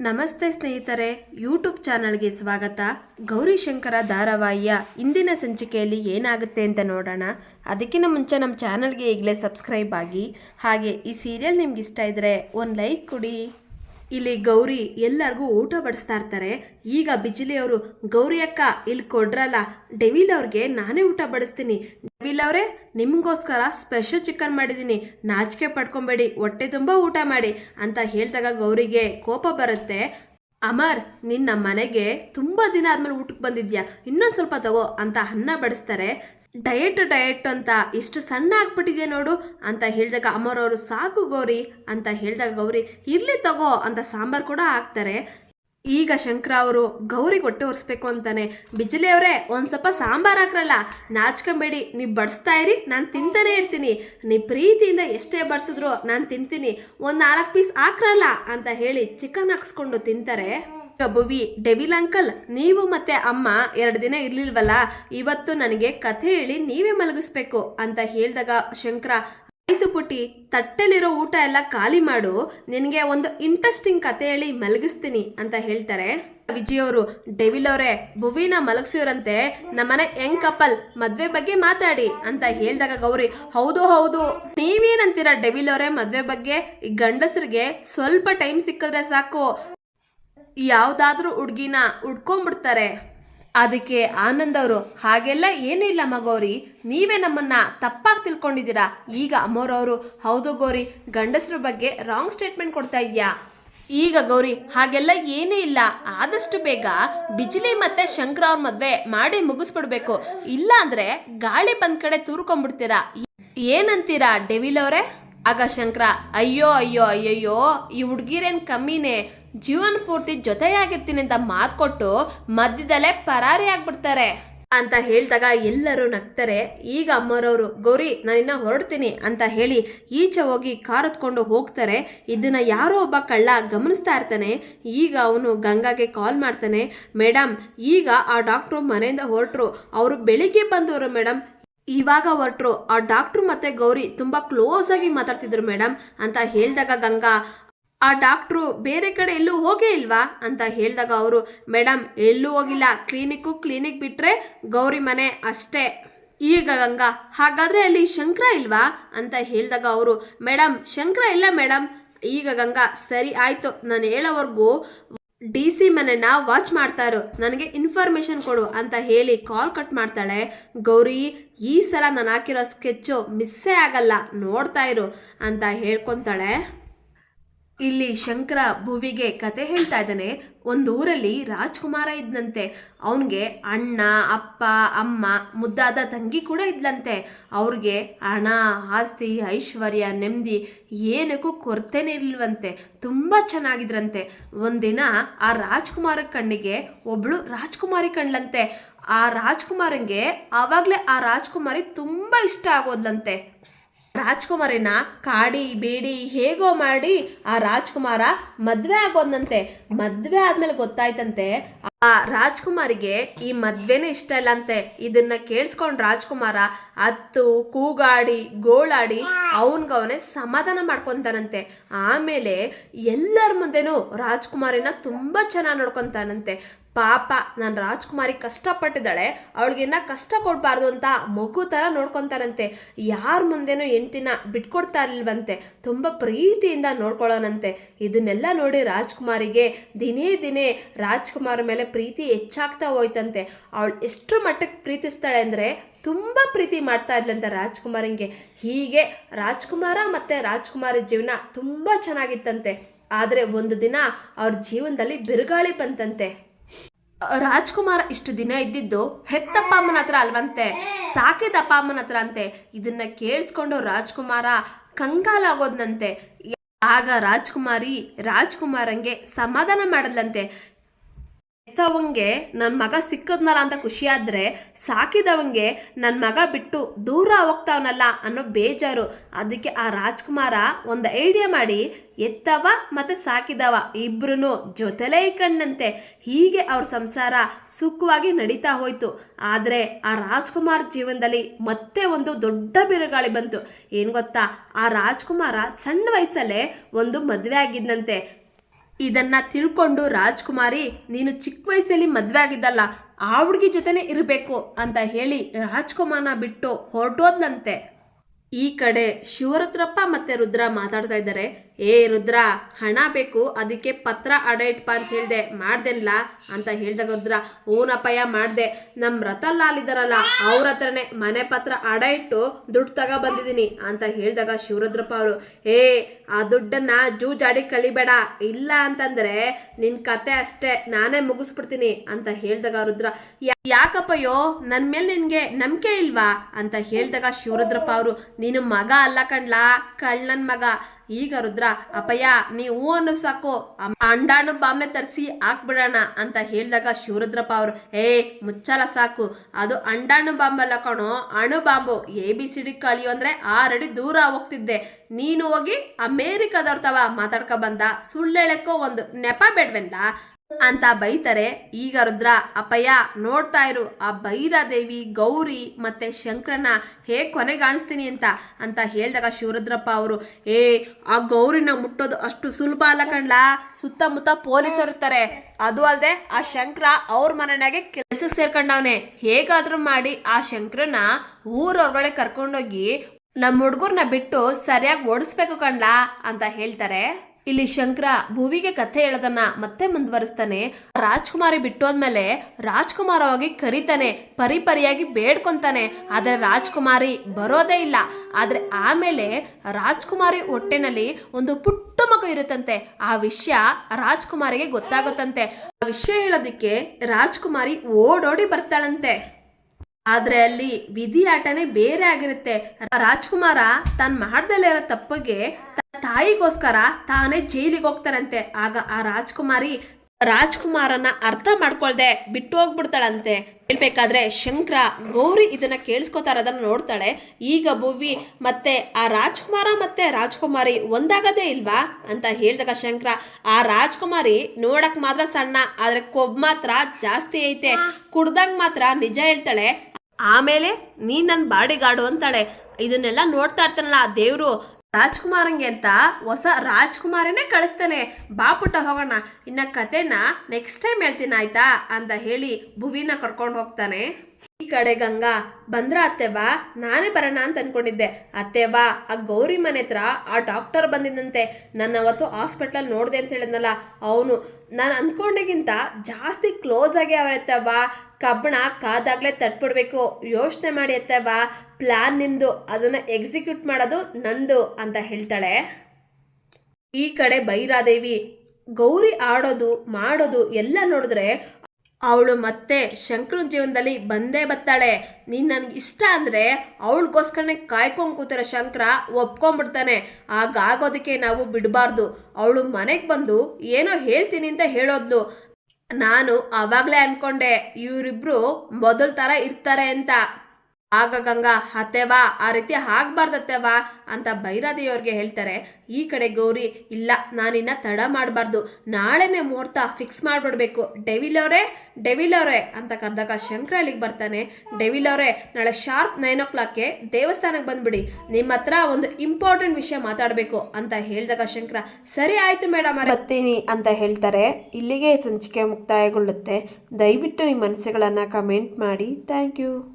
ನಮಸ್ತೆ ಸ್ನೇಹಿತರೆ ಯೂಟ್ಯೂಬ್ ಚಾನಲ್ಗೆ ಸ್ವಾಗತ. ಗೌರಿಶಂಕರ ಧಾರಾವಾಹಿಯ ಇಂದಿನ ಸಂಚಿಕೆಯಲ್ಲಿ ಏನಾಗುತ್ತೆ ಅಂತ ನೋಡೋಣ. ಅದಕ್ಕಿಂತ ಮುಂಚೆ ನಮ್ಮ ಚಾನಲ್ಗೆ ಈಗಲೇ ಸಬ್ಸ್ಕ್ರೈಬ್ ಆಗಿ, ಹಾಗೆ ಈ ಸೀರಿಯಲ್ ನಿಮ್ಗೆ ಇಷ್ಟ ಇದ್ದರೆ ಒಂದು ಲೈಕ್ ಕೊಡಿ. ಇಲ್ಲಿ ಗೌರಿ ಎಲ್ಲರಿಗೂ ಊಟ ಬಡಿಸ್ತಾ ಇರ್ತಾರೆ. ಈಗ ಬಿಜಿಲಿಯವರು ಗೌರಿ ಅಕ್ಕ ಇಲ್ಲಿ ಕೊಡ್ರಲ್ಲ, ಡೆವಿಲ್ ಅವ್ರಿಗೆ ನಾನೇ ಊಟ ಬಡಿಸ್ತೀನಿ. ಡೆವಿಲ್ ಅವರೇ, ನಿಮಗೋಸ್ಕರ ಸ್ಪೆಷಲ್ ಚಿಕನ್ ಮಾಡಿದ್ದೀನಿ ನಾಚಿಕೆ ಪಡ್ಕೊಬೇಡಿ, ಹೊಟ್ಟೆ ತುಂಬ ಊಟ ಮಾಡಿ ಅಂತ ಹೇಳಿದಾಗ ಗೌರಿಗೆ ಕೋಪ ಬರುತ್ತೆ. ಅಮರ್, ನಿನ್ನ ಮನೆಗೆ ತುಂಬ ದಿನ ಆದಮೇಲೆ ಊಟಕ್ಕೆ ಬಂದಿದ್ಯಾ? ಇನ್ನೊಂದು ಸ್ವಲ್ಪ ತಗೋ ಅಂತ ಅನ್ನ ಬಡಿಸ್ತಾರೆ. ಡಯಟ್ ಡಯಟ್ ಅಂತ ಎಷ್ಟು ಸಣ್ಣ ಆಗ್ಬಿಟ್ಟಿದೆ ನೋಡು ಅಂತ ಹೇಳಿದಾಗ ಅಮರ್ ಅವರು, ಸಾಕು ಗೌರಿ ಅಂತ ಹೇಳಿದಾಗ ಗೌರಿ, ಇರಲಿ ತಗೋ ಅಂತ ಸಾಂಬಾರು ಕೂಡ ಹಾಕ್ತಾರೆ. ಈಗ ಶಂಕರ ಅವರು ಗೌರಿ ಹೊಟ್ಟೆ ಒರೆಸ್ಬೇಕು ಅಂತಾನೆ. ಬಿಜಲಿ ಅವರೇ, ಒಂದು ಸ್ವಲ್ಪ ಸಾಂಬಾರು ಹಾಕ್ರಲ್ಲ. ನಾಚ್ಕೊಂಬೇಡಿ. ನೀವು ಬಡಿಸ್ತಾ ಇರಿ, ನಾನು ತಿಂತಾನೆ ಇರ್ತೀನಿ. ನೀ ಪ್ರೀತಿಯಿಂದ ಎಷ್ಟೇ ಬಡಿಸಿದ್ರು ನಾನು ತಿಂತೀನಿ. ಒಂದು ನಾಲ್ಕು ಪೀಸ್ ಹಾಕ್ರಲ್ಲ ಅಂತ ಹೇಳಿ ಚಿಕನ್ ಹಾಕ್ಸ್ಕೊಂಡು ತಿಂತಾರೆ. ಭುವಿ, ಡೆವಿಲ್ ಅಂಕಲ್, ನೀವು ಮತ್ತೆ ಅಮ್ಮ ಎರಡು ದಿನ ಇರ್ಲಿಲ್ವಲ್ಲ? ಇವತ್ತು ನನಗೆ ಕಥೆ ಹೇಳಿ ನೀವೇ ಮಲಗಿಸ್ಬೇಕು ಅಂತ ಹೇಳಿದಾಗ ಶಂಕರ ಆಯ್ತು ಪುಟಿ ತಟ್ಟೆಲಿರೋ ಊಟ ಎಲ್ಲ ಖಾಲಿ ಮಾಡು. ನಿನಗೆ ಒಂದು ಇಂಟ್ರೆಸ್ಟಿಂಗ್ ಕತೆ ಹೇಳಿ ಮಲಗಿಸ್ತೀನಿ ಅಂತ ಹೇಳ್ತಾರೆ. ವಿಜಯ್ ಅವರು, ಡೆವಿಲ್ ಅವರೇ, ಭುವಿನ ಮಲಗಿಸಿವ್ರಂತೆ. ನಮ್ಮನೆ ಯಂಗ್ ಕಪಲ್, ಮದ್ವೆ ಬಗ್ಗೆ ಮಾತಾಡಿ ಅಂತ ಹೇಳಿದಾಗ ಗೌರಿ, ಹೌದು ಹೌದು. ನೀವೇನಂತೀರ ಡೆವಿಲ್ ಅವರೇ ಮದ್ವೆ ಬಗ್ಗೆ? ಈ ಗಂಡಸರಿಗೆ ಸ್ವಲ್ಪ ಟೈಮ್ ಸಿಕ್ಕಿದ್ರೆ ಸಾಕು. ಯಾವುದಾದ್ರೂ ಹುಡ್ಗಿನ ಉಡ್ಕೊಂಡ್ಬಿಡ್ತಾರೆ ಅದಕ್ಕೆ ಆನಂದ್ ಅವರು, ಹಾಗೆಲ್ಲ ಏನಿಲ್ಲ ಮಗೌರಿ, ನೀವೇ ನಮ್ಮನ್ನ ತಪ್ಪಾಗಿ ತಿಳ್ಕೊಂಡಿದ್ದೀರಾ? ಈಗ ಅಮ್ಮೋರವರು ಹೌದು ಗೌರಿ, ಗಂಡಸ್ರ ಬಗ್ಗೆ ರಾಂಗ್ ಸ್ಟೇಟ್ಮೆಂಟ್ ಕೊಡ್ತಾ ಇದೆಯಾ? ಈಗ ಗೌರಿ, ಹಾಗೆಲ್ಲ ಏನೂ ಇಲ್ಲ, ಆದಷ್ಟು ಬೇಗ ಬಿಜಿಲಿ ಮತ್ತೆ ಶಂಕರ ಅವ್ರ ಮದ್ವೆ ಮಾಡಿ ಮುಗಿಸ್ಬಿಡ್ಬೇಕು. ಇಲ್ಲ ಅಂದ್ರೆ ಗಾಳಿ ಬಂದ್ ಕಡೆ ತೂರ್ಕೊಂಡ್ಬಿಡ್ತೀರಾ? ಏನಂತೀರಾ, ಡೆವಿಲ್ ಅವರೇ? ಆಗ ಶಂಕರ, ಅಯ್ಯೋ ಅಯ್ಯೋ, ಅಯ್ಯಯ್ಯೋ, ಈ ಹುಡುಗಿರೇನು ಕಮ್ಮಿನೇ? ಜೀವನ ಪೂರ್ತಿ ಜೊತೆಯಾಗಿರ್ತೀನಿ ಅಂತ ಮಾತು ಕೊಟ್ಟು ಮಧ್ಯದಲ್ಲೇ ಪರಾರಿ ಆಗ್ಬಿಡ್ತಾರೆ ಅಂತ ಹೇಳಿದಾಗ ಎಲ್ಲರೂ ನಗ್ತಾರೆ. ಈಗ ಅಮ್ಮರವರು, ಗೌರಿ ನಾನಿನ್ನ ಹೊರಡ್ತೀನಿ ಅಂತ ಹೇಳಿ ಈಚೆ ಹೋಗಿ ಕಾರ್ ಹೊತ್ಕೊಂಡು ಹೋಗ್ತಾರೆ. ಇದನ್ನು ಯಾರೋ ಒಬ್ಬ ಕಳ್ಳ ಗಮನಿಸ್ತಾ ಇರ್ತಾನೆ. ಈಗ ಅವನು ಗಂಗಾಗೆ ಕಾಲ್ ಮಾಡ್ತಾನೆ. ಮೇಡಮ್ ಈಗ ಆ ಡಾಕ್ಟ್ರು ಮನೆಯಿಂದ ಹೊರಟ್ರು. ಅವರು ಬೆಳಿಗ್ಗೆ ಬಂದವರು ಮೇಡಮ್ ಇವಾಗ ಹೊರಟ್ರು. ಆ ಡಾಕ್ಟ್ರು ಮತ್ತೆ ಗೌರಿ ತುಂಬಾ ಕ್ಲೋಸ್ ಆಗಿ ಮಾತಾಡ್ತಿದ್ರು ಮೇಡಮ್ ಅಂತ ಹೇಳಿದಾಗ ಗಂಗಾ, ಆ ಡಾಕ್ಟ್ರು ಬೇರೆ ಕಡೆ ಎಲ್ಲೂ ಹೋಗೇ ಇಲ್ವಾ ಅಂತ ಹೇಳಿದಾಗ ಅವರು ಮೇಡಮ್ ಎಲ್ಲೂ ಹೋಗಿಲ್ಲ. ಕ್ಲಿನಿಕ್ಕು ಕ್ಲಿನಿಕ್ ಬಿಟ್ಟರೆ ಗೌರಿ ಮನೆ ಅಷ್ಟೇ. ಈಗ ಗಂಗಾ, ಹಾಗಾದ್ರೆ ಅಲ್ಲಿ ಶಂಕರ ಇಲ್ವಾ? ಅಂತ ಹೇಳಿದಾಗ ಅವರು ಮೇಡಮ್ ಶಂಕರ ಇಲ್ಲ ಮೇಡಮ್ ಈಗ ಗಂಗಾ, ಸರಿ ಆಯ್ತು. ನಾನು ಹೇಳೋವರೆಗೂ ಡಿ ಸಿ ಮನೆನ ವಾಚ್ ಮಾಡ್ತಾ ಇರು ನನಗೆ ಇನ್ಫಾರ್ಮೇಶನ್ ಕೊಡು ಅಂತ ಹೇಳಿ ಕಾಲ್ ಕಟ್ ಮಾಡ್ತಾಳೆ. ಗೌರಿ, ಈ ಸಲ ನಾನು ಹಾಕಿರೋ ಸ್ಕೆಚ್ಚು ಮಿಸ್ಸೇ ಆಗಲ್ಲ, ನೋಡ್ತಾ ಇರು ಅಂತ ಹೇಳ್ಕೊತಾಳೆ. ಇಲ್ಲಿ ಶಂಕರ ಭುವಿಗೆ ಕತೆ ಹೇಳ್ತಾ ಇದ್ದಾನೆ. ಒಂದು ಊರಲ್ಲಿ ರಾಜ್ಕುಮಾರ ಇದ್ದಂತೆ ಅವನಿಗೆ ಅಣ್ಣ, ಅಪ್ಪ, ಅಮ್ಮ, ಮುದ್ದಾದ ತಂಗಿ ಕೂಡ ಇದ್ಲಂತೆ. ಅವ್ರಿಗೆ ಹಣ, ಆಸ್ತಿ, ಐಶ್ವರ್ಯ ನೆಮ್ಮದಿ ಏನಕ್ಕೂ ಕೊರತೆನೇ ಇಲ್ವಂತೆ ತುಂಬ ಚೆನ್ನಾಗಿದ್ರಂತೆ. ಒಂದಿನ ಆ ರಾಜ್ಕುಮಾರ ಕಣ್ಣಿಗೆ ಒಬ್ಳು ರಾಜ್ಕುಮಾರಿ ಕಂಡ್ಲಂತೆ. ಆ ರಾಜ್ಕುಮಾರಂಗೆ ಆವಾಗಲೇ ಆ ರಾಜ್ಕುಮಾರಿ ತುಂಬ ಇಷ್ಟ ಆಗೋದ್ಲಂತೆ. ರಾಜ್ಕುಮಾರಿನ ಕಾಡಿ ಬೇಡಿ ಹೇಗೋ ಮಾಡಿ ಆ ರಾಜ್ಕುಮಾರ ಮದ್ವೆ ಆಗೋದಂತೆ ಮದ್ವೆ ಆದ್ಮೇಲೆ ಗೊತ್ತಾಯ್ತಂತೆ, ಆ ರಾಜ್ಕುಮಾರಿಗೆ ಈ ಮದ್ವೆನೇ ಇಷ್ಟ ಇಲ್ಲ ಅಂತೆ. ಇದನ್ನ ಕೇಳಿಸ್ಕೊಂಡ್ ರಾಜ್ಕುಮಾರ ಅತ್ತು ಕೂಗಾಡಿ, ಗೋಳಾಡಿ ಅವನ್ಗವನೇ ಸಮಾಧಾನ ಮಾಡ್ಕೊತಾನಂತೆ. ಆಮೇಲೆ ಎಲ್ಲರ ಮುಂದೆನೂ ರಾಜ್ಕುಮಾರಿನ ತುಂಬಾ ಚೆನ್ನಾಗಿ ನೋಡ್ಕೊಂತಾನಂತೆ. ಪಾಪ, ನಾನು ರಾಜ್ಕುಮಾರಿ ಕಷ್ಟಪಟ್ಟಿದ್ದಾಳೆ ಅವಳಿಗಿನ್ನ ಕಷ್ಟ ಕೊಡಬಾರ್ದು ಅಂತ ಮಗು ಥರ ನೋಡ್ಕೊತಾರಂತೆ. ಯಾರ ಮುಂದೆನೂ ಹೆಂಡ್ತಿನ ಬಿಟ್ಕೊಡ್ತಾ ಇಲ್ವಂತೆ ತುಂಬ ಪ್ರೀತಿಯಿಂದ ನೋಡ್ಕೊಳ್ಳೋನಂತೆ. ಇದನ್ನೆಲ್ಲ ನೋಡಿ ರಾಜ್ಕುಮಾರಿಗೆ ದಿನೇ ದಿನೇ ರಾಜ್ಕುಮಾರ್ ಮೇಲೆ ಪ್ರೀತಿ ಹೆಚ್ಚಾಗ್ತಾ ಹೋಯ್ತಂತೆ. ಅವಳು ಎಷ್ಟು ಮಟ್ಟಕ್ಕೆ ಪ್ರೀತಿಸ್ತಾಳೆ ಅಂದರೆ ತುಂಬ ಪ್ರೀತಿ ಮಾಡ್ತಾ ಇದ್ಲಂತೆ ರಾಜ್ಕುಮಾರಿಂಗೆ. ಹೀಗೆ ರಾಜ್ಕುಮಾರ ಮತ್ತು ರಾಜ್ಕುಮಾರಿ ಜೀವನ ತುಂಬ ಚೆನ್ನಾಗಿತ್ತಂತೆ. ಆದರೆ ಒಂದು ದಿನ ಅವ್ರ ಜೀವನದಲ್ಲಿ ಬಿರುಗಾಳಿ ಬಂತಂತೆ. ರಾಜ್ಕುಮಾರ್ ಇಷ್ಟು ದಿನ ಇದ್ದಿದ್ದು ಹೆತ್ತಪ್ಪ ಅಮ್ಮನ ಹತ್ರ ಅಲ್ವಂತೆ ಸಾಕಿದಪ್ಪ ಅಮ್ಮನ ಹತ್ರ ಅಂತೆ. ಇದನ್ನ ಕೇಳಿಸ್ಕೊಂಡು ರಾಜ್ಕುಮಾರ ಕಂಗಾಲಾಗೋದ್ನಂತೆ ಆಗ ರಾಜ್ಕುಮಾರಿ ರಾಜ್ಕುಮಾರಂಗೆ ಸಮಾಧಾನ ಮಾಡದ್ಲಂತೆ. ಹೆತ್ತವಂಗೆ ನನ್ನ ಮಗ ಸಿಕ್ಕದ್ನಲ್ಲ ಅಂತ ಖುಷಿಯಾದರೆ ಸಾಕಿದವಂಗೆ ನನ್ನ ಮಗ ಬಿಟ್ಟು ದೂರ ಹೋಗ್ತಾವನಲ್ಲ ಅನ್ನೋ ಬೇಜಾರು. ಅದಕ್ಕೆ ಆ ರಾಜ್ಕುಮಾರ ಒಂದು ಐಡಿಯಾ ಮಾಡಿ, ಎತ್ತವ ಮತ್ತು ಸಾಕಿದವ ಇಬ್ರು ಜೊತೆಲೇ ಕಣ್ಣಂತೆ ಹೀಗೆ ಅವ್ರ ಸಂಸಾರ ಸುಖವಾಗಿ ನಡೀತಾ ಹೋಯಿತು. ಆದರೆ ಆ ರಾಜ್ಕುಮಾರ್ ಜೀವನದಲ್ಲಿ ಮತ್ತೆ ಒಂದು ದೊಡ್ಡ ಬಿರುಗಾಳಿ ಬಂತು. ಏನು ಗೊತ್ತಾ, ಆ ರಾಜ್ಕುಮಾರ ಸಣ್ಣ ವಯಸ್ಸಲ್ಲೇ ಒಂದು ಮದುವೆ ಆಗಿದ್ದಂತೆ ಇದನ್ನ ತಿಳ್ಕೊಂಡು ರಾಜ್ಕುಮಾರಿ, ನೀನು ಚಿಕ್ಕ ವಯಸ್ಸಲ್ಲಿ ಮದ್ವೆ ಆಗಿದ್ದಲ್ಲ, ಆ ಹುಡುಗಿ ಜೊತೆನೆ ಇರಬೇಕು ಅಂತ ಹೇಳಿ ರಾಜ್ಕುಮಾರ್ನ ಬಿಟ್ಟು ಹೊರಟೋದ್ಲಂತೆ. ಈ ಕಡೆ ಶಿವರುದ್ರಪ್ಪ ಮತ್ತೆ ರುದ್ರ ಮಾತಾಡ್ತಾ ಇದ್ದಾರೆ. ಏ ರುದ್ರ, ಹಣ ಬೇಕು, ಅದಕ್ಕೆ ಪತ್ರ ಅಡ ಇಟ್ಪ ಅಂತ ಹೇಳ್ದೆ. ಮಾಡ್ದೆನ್ಲ? ಅಂತ ಹೇಳ್ದಾಗ ರುದ್ರ ಹೂನಪ್ಪಯ್ಯ ಮಾಡ್ದೆ. ನಮ್ಮ ರತಲ್ಲಾಲ್ ಇದ್ದಾರಲ್ಲ ಅವ್ರ ಹತ್ರನೇ ಮನೆ ಪತ್ರ ಅಡ ಇಟ್ಟು ದುಡ್ಡು ತಗೋ ಬಂದಿದ್ದೀನಿ ಅಂತ ಹೇಳಿದಾಗ ಶಿವರುದ್ರಪ್ಪ ಅವರು, ಏ, ಆ ದುಡ್ಡನ್ನ ಜೂಜಾಡಿ ಕಳಿಬೇಡ. ಇಲ್ಲ ಅಂತಂದ್ರೆ ನಿನ್ ಕತೆ ಅಷ್ಟೇ, ನಾನೇ ಮುಗಿಸ್ಬಿಡ್ತೀನಿ. ಅಂತ ಹೇಳ್ದಾಗ ರುದ್ರ "ಯಾ- ಯಾಕಪ್ಪಯ್ಯೋ ನನ್ನ ಮೇಲೆ ನಿನ್ಗೆ ನಂಬಿಕೆ ಇಲ್ವಾ? ಅಂತ ಹೇಳ್ದಾಗ ಶಿವರುದ್ರಪ್ಪ ಅವರು, ನೀನು ಮಗ ಅಲ್ಲ ಕಣ್ಲಾ, ಕಳ್ಳನ್ ಮಗ. ಈಗ ರುದ್ರ, ಅಪ್ಪಯ್ಯ ನೀವು ಅನ್ನೋ ಸಾಕು. ಅಂಡಾಣು ಬಾಂಬ್ನೆ ತರಿಸಿ ಹಾಕ್ಬಿಡೋಣ. ಅಂತ ಹೇಳಿದಾಗ ಶಿವರುದ್ರಪ್ಪ ಅವರು, ಏ ಮುಚ್ಚಲ ಸಾಕು. ಅದು ಅಂಡಾಣು ಬಾಂಬಲ್ಲ ಕಣು. ಅಣು bomb. A, B, C, D ಕಳಿಯು ಅಂದ್ರೆ ಆರಡಿ ದೂರ ಹೋಗ್ತಿದ್ದೆ. ನೀನು ಹೋಗಿ ಅಮೇರಿಕಾದವ್ರ ತವ ಮಾತಾಡ್ಕೊ ಬಂದ. ಸುಳ್ಳು ಹೇಳಕ್ಕೋ ಒಂದು ನೆಪ ಬೇಡ್ವೆನ್ಲ? ಅಂತ ಬೈತಾರೆ. ಈಗ ರುದ್ರ ಅಪಯ ನೋಡ್ತಾ ಇರು, ಆ ಭೈರಾದೇವಿ ಗೌರಿ ಮತ್ತೆ ಶಂಕರನ ಹೇಗೆ ಕೊನೆಗಾಣಿಸ್ತೀನಿ ಅಂತ ಅಂತ ಹೇಳಿದಾಗ ಶಿವರುದ್ರಪ್ಪ ಅವರು, ಏ, ಆ ಗೌರಿನ ಮುಟ್ಟೋದು ಅಷ್ಟು ಸುಲಭ ಅಲ್ಲ ಕಣ್ಲಾ. ಸುತ್ತಮುತ್ತ ಪೊಲೀಸರು ಇರ್ತಾರೆ. ಅದು ಅಲ್ಲದೆ ಆ ಶಂಕರ ಅವ್ರ ಮನೆಯಾಗೆ ಕೆಲಸ ಸೇರ್ಕೊಂಡವನೆ. ಹೇಗಾದ್ರೂ ಮಾಡಿ ಆ ಶಂಕರನ ಊರೊಳಗಡೆ ಕರ್ಕೊಂಡೋಗಿ ನಮ್ಮ ಹುಡುಗರ್ನ ಬಿಟ್ಟು ಸರಿಯಾಗಿ ಓಡಿಸ್ಬೇಕು ಕಣ್ಲಾ, ಅಂತ ಹೇಳ್ತಾರೆ. ಇಲ್ಲಿ ಶಂಕರ ಭುವಿಗೆ ಕಥೆ ಹೇಳೋದನ್ನ ಮತ್ತೆ ಮುಂದುವರಿಸ್ತಾನೆ. ರಾಜ್ಕುಮಾರಿ ಬಿಟ್ಟೋದ್ಮೇಲೆ ರಾಜ್ಕುಮಾರ್ ಕರಿತಾನೆ ಪರಿ ಪರಿಯಾಗಿ ಬೇಡ್ಕೊಂತಾನೆ. ಆದ್ರೆ ರಾಜ್ಕುಮಾರಿ ಬರೋದೇ ಇಲ್ಲ. ಆದ್ರೆ ಆಮೇಲೆ ರಾಜ್ಕುಮಾರಿ ಹೊಟ್ಟೆನಲ್ಲಿ ಒಂದು ಪುಟ್ಟ ಮಗು ಇರುತ್ತಂತೆ. ಆ ವಿಷಯ ರಾಜ್ಕುಮಾರಿಗೆ ಗೊತ್ತಾಗುತ್ತಂತೆ. ಆ ವಿಷಯ ಹೇಳೋದಕ್ಕೆ ರಾಜ್ಕುಮಾರಿ ಓಡೋಡಿ ಬರ್ತಾಳಂತೆ. ಆದ್ರೆ ಅಲ್ಲಿ ವಿಧಿ ಆಟನೇ ಬೇರೆ ಆಗಿರುತ್ತೆ. ರಾಜ್ಕುಮಾರ ತಾನು ಮಾಡ್ದಲೇ ಇರೋ ತಪ್ಪಿಗೆ ತಾಯಿಗೋಸ್ಕರ ತಾನೇ ಜೈಲಿಗೆ ಹೋಗ್ತಾರಂತೆ. ಆಗ ಆ ರಾಜ್ಕುಮಾರಿ ರಾಜ್ಕುಮಾರನ ಅರ್ಥ ಮಾಡ್ಕೊಳ್ದೆ ಬಿಟ್ಟು ಹೋಗ್ಬಿಡ್ತಾಳಂತೆ. ಹೇಳ್ಬೇಕಾದ್ರೆ ಶಂಕರ ಗೌರಿ ಇದನ್ನ ಕೇಳಿಸ್ಕೊತಾ ಇರೋದನ್ನ ನೋಡ್ತಾಳೆ. ಈಗ ಭುವಿ ಮತ್ತೆ ಆ ರಾಜ್ಕುಮಾರ ಮತ್ತೆ ರಾಜ್ಕುಮಾರಿ ಒಂದಾಗದೇ ಇಲ್ವಾ ಅಂತ ಹೇಳಿದಾಗ ಶಂಕರ ಆ ರಾಜ್ಕುಮಾರಿ ನೋಡಕ್ ಮಾತ್ರ ಸಣ್ಣ ಆದ್ರೆ ಕೊಬ್ ಮಾತ್ರ ಜಾಸ್ತಿ ಐತೆ. ಕುಡ್ದಂಗ್ ಮಾತ್ರ ನಿಜ ಹೇಳ್ತಾಳೆ. ಆಮೇಲೆ ನೀ ನನ್ನ ಬಾಡಿಗಾಡು ಅಂತಾಳೆ. ಇದನ್ನೆಲ್ಲ ನೋಡ್ತಾ ಇರ್ತಾನಲ್ಲ ಆ ದೇವ್ರು ರಾಜ್ಕುಮಾರಂಗೆ ಅಂತ ಹೊಸ ರಾಜ್ಕುಮಾರನೇ ಕಳಿಸ್ತಾನೆ. ಬಾ ಪುಟ್ಟ ಹೋಗೋಣ, ಇನ್ನ ಕತೆನ ನೆಕ್ಸ್ಟ್ ಟೈಮ್ ಹೇಳ್ತೀನಿ ಆಯ್ತಾ? ಅಂತ ಹೇಳಿ ಭುವಿನ ಕರ್ಕೊಂಡು ಹೋಗ್ತಾನೆ. ಈ ಕಡೆ ಗಂಗಾ, ಬಂದ್ರ ಅತ್ತೆವಾ ನಾನೇ ಬರೋಣ ಅಂತ ಅನ್ಕೊಂಡಿದ್ದೆ. ಅತ್ತೆವಾ ಆ ಗೌರಿ ಮನೆ ಹತ್ರ ಆ ಡಾಕ್ಟರ್ ಬಂದಿದ್ದಂತೆ ನನ್ನ ಅವತ್ತು ಹಾಸ್ಪಿಟ್ಲಲ್ಲಿ ನೋಡಿದೆ ಅಂತ ಹೇಳಿದ್ನಲ್ಲ, ಅವನು. ನಾನು ಅನ್ಕೊಂಡಿಗಿಂತ ಜಾಸ್ತಿ ಕ್ಲೋಸ್ ಆಗಿ ಬಾ ಕಬ್ಬಣ ಕಾದಾಗ್ಲೇ ತಟ್ಬಿಡ್ಬೇಕು. ಯೋಚನೆ ಮಾಡಿ ಎತ್ತವ್ವ ಪ್ಲಾನ್ ನಿಮ್ಮದು ಅದನ್ನ ಎಕ್ಸಿಕ್ಯೂಟ್ ಮಾಡೋದು ನಂದು ಅಂತ ಹೇಳ್ತಾಳೆ. ಈ ಕಡೆ ಬೈರಾದೇವಿ, ಗೌರಿ ಆಡೋದು, ಮಾಡೋದು ಎಲ್ಲ ನೋಡಿದ್ರೆ ಅವಳು ಮತ್ತೆ ಶಂಕರನ ಜೀವನದಲ್ಲಿ ಬಂದೇ ಬತ್ತಾಳೆ ನೀನು ನನಗೆ ಇಷ್ಟ ಅಂದರೆ ಅವಳಿಗೋಸ್ಕರನೇ ಕಾಯ್ಕೊಂಡು ಕೂತಿರೋ ಶಂಕರ ಒಪ್ಕೊಂಡ್ಬಿಡ್ತಾನೆ. ಆಗೋದಕ್ಕೆ ನಾವು ಬಿಡಬಾರ್ದು. ಅವಳು ಮನೆಗೆ ಬಂದು ಏನೋ ಹೇಳ್ತೀನಿ ಅಂತ ಹೇಳೋದ್ಲು. ನಾನು ಆವಾಗಲೇ ಅಂದ್ಕೊಂಡೆ ಇವರಿಬ್ಬರು ಮೊದಲ ಥರ ಇರ್ತಾರೆ ಅಂತ. ಆಗ ಗಂಗಾ ಅತ್ತೆವಾ ಆ ರೀತಿ ಆಗ್ಬಾರ್ದತ್ತೆವಾ ಅಂತ ಭೈರಾದೇವಿಯವ್ರಿಗೆ ಹೇಳ್ತಾರೆ. ಈ ಕಡೆ ಗೌರಿ, ಇಲ್ಲ ನಾನಿನ್ನ ತಡ ಮಾಡಬಾರ್ದು. ನಾಳೆನೇ ಮುಹೂರ್ತ ಫಿಕ್ಸ್ ಮಾಡಿಬಿಡ್ಬೇಕು. ಡೆವಿಲ್ ಅವರೇ ಡೆವಿಲ್ ಅವರೇ ಅಂತ ಕರೆದಾಗ ಶಂಕರ ಅಲ್ಲಿಗೆ ಬರ್ತಾನೆ. ಡೆವಿಲ್ ಅವರೇ, ನಾಳೆ ಶಾರ್ಪ್ ನೈನ್ ಓ ಕ್ಲಾಕ್ಗೆ ದೇವಸ್ಥಾನಕ್ಕೆ ಬಂದ್ಬಿಡಿ. ನಿಮ್ಮ ಹತ್ರ ಒಂದು ಇಂಪಾರ್ಟೆಂಟ್ ವಿಷಯ ಮಾತಾಡಬೇಕು ಅಂತ ಹೇಳಿದಾಗ ಶಂಕರ, ಸರಿ ಆಯ್ತು ಮೇಡಮ್ ಬರ್ತೀನಿ ಅಂತ ಹೇಳ್ತಾರೆ. ಇಲ್ಲಿಗೆ ಸಂಚಿಕೆ ಮುಕ್ತಾಯಗೊಳ್ಳುತ್ತೆ. ದಯವಿಟ್ಟು ನಿಮ್ಮ ಮನಸ್ಸುಗಳನ್ನು ಕಮೆಂಟ್ ಮಾಡಿ. Thank you